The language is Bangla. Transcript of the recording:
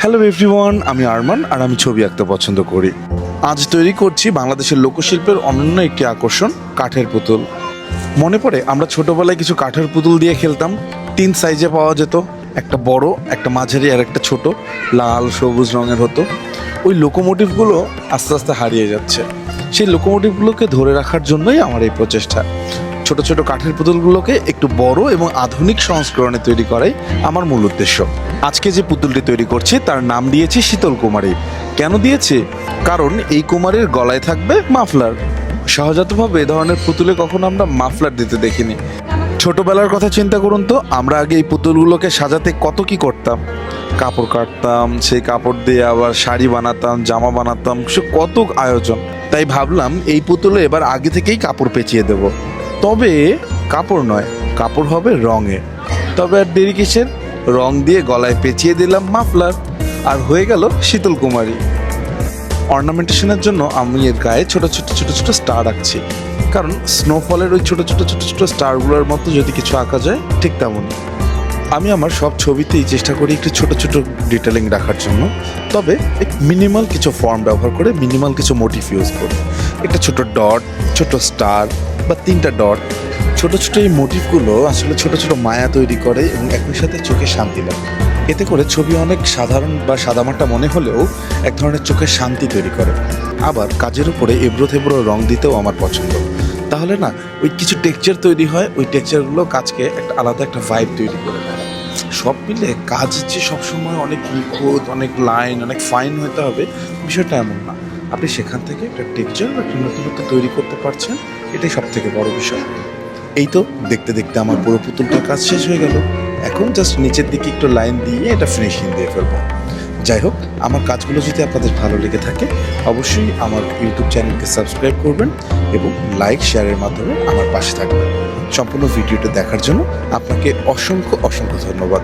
হ্যালো এভরিওয়ান আমি আরমান, আর আমি ছবি আঁকতে পছন্দ করি। আজ তৈরি করছি বাংলাদেশের লোকশিল্পের অনন্য একটি আকর্ষণ, কাঠের পুতুল। মনে পড়ে, আমরা ছোটবেলায় কিছু কাঠের পুতুল দিয়ে খেলতাম। তিন সাইজে পাওয়া যেত। একটা বড়, একটা মাঝারি, আর একটা ছোট। লাল, সবুজ রঙের হতো। ওই লোকোমোটিভগুলো আস্তে আস্তে হারিয়ে যাচ্ছে। সেই লোকোমোটিভগুলোকে ধরে রাখার জন্যই আমার এই প্রচেষ্টা। ছোট ছোট কাঠের পুতুলগুলোকে একটু বড় এবং আধুনিক সংস্করণে তৈরি করাই আমার মূল উদ্দেশ্য। আজকে যে পুতুলটি তৈরি করছি, তার নাম দিয়েছি শীতল কুমারী। কেন দিয়েছি? কারণ এই কুমারীর গলায় থাকবে মাফলার। সহজাতভাবে এ ধরনের পুতুলে কখনো আমরা মাফলার দিতে দেখিনি। ছোটবেলার কথা চিন্তা করুন তো, আমরা আগে এই পুতুলগুলোকে সাজাতে কত কি করতাম। কাপড় কাটতাম, সেই কাপড় দিয়ে আবার শাড়ি বানাতাম, জামা বানাতাম, সে কত আয়োজন। তাই ভাবলাম এই পুতুলে এবার আগে থেকেই কাপড় পেঁচিয়ে দেব। তবে কাপড় নয়, কাপড় হবে রঙে। তবে আর দেরি কিসের? রং দিয়ে গলায় পেঁচিয়ে দিলাম মাফলার, আর হয়ে গেল শীতল কুমারী অর্নামেন্টেশনের জন্য আমি এর গায়ে ছোট ছোট ছোট ছোট স্টার আঁকছি। কারণ স্নোফলের ওই ছোট ছোট ছোট ছোট স্টারগুলোর মতো যদি কিছু আঁকা যায়, ঠিক তেমনই। আমি আমার সব ছবিতেই চেষ্টা করি একটু ছোট ছোট ডিটেলিং রাখার জন্য। তবে এক মিনিমাল কিছু ফর্ম ব্যবহার করে মিনিমাল কিছু মোটিভ ইউজ করি। একটা ছোট ডট ছোট স্টার বা তিনটা ডট, ছোট ছোট এই মোটিভগুলো আসলে ছোট ছোট মায়া তৈরি করে এবং একই সাথে চোখে শান্তি লাগে এতে করে ছবি অনেক সাধারণ বা সাদামাটা মনে হলেও এক ধরনের চোখের শান্তি তৈরি করে। আবার কাজের উপরে এবড়ো থেবড়ো রং দিতেও আমার পছন্দ। তাহলে না, ওই কিছু টেক্সচার তৈরি হয়, ওই টেক্সচারগুলো কাজকে একটা আলাদা একটা ভাইব তৈরি করে দেয়। সব মিলে কাজ যে সবসময় অনেক নিখুঁত, অনেক লাইন অনেক ফাইন হতে হবে, বিষয়টা এমন না। আপনি সেখান থেকে একটা টেকচার বা একটা নতুনত্ব তৈরি করতে পারছেন, এটাই সব থেকে বড় বিষয়। এই তো দেখতে দেখতে আমার পুরো পুতুলটার কাজ শেষ হয়ে গেল। এখন জাস্ট নিচের দিকে একটু লাইন দিয়ে এটা ফিনিশিং দিয়ে ফেলব। যাই হোক, আমার কাজগুলো যদি আপনাদের ভালো লেগে থাকে, অবশ্যই আমার ইউটিউব চ্যানেলকে সাবস্ক্রাইব করবেন এবং লাইক শেয়ারের মাধ্যমে আমার পাশে থাকবেন। সম্পূর্ণ ভিডিওটা দেখার জন্য আপনাকে অসংখ্য অসংখ্য ধন্যবাদ।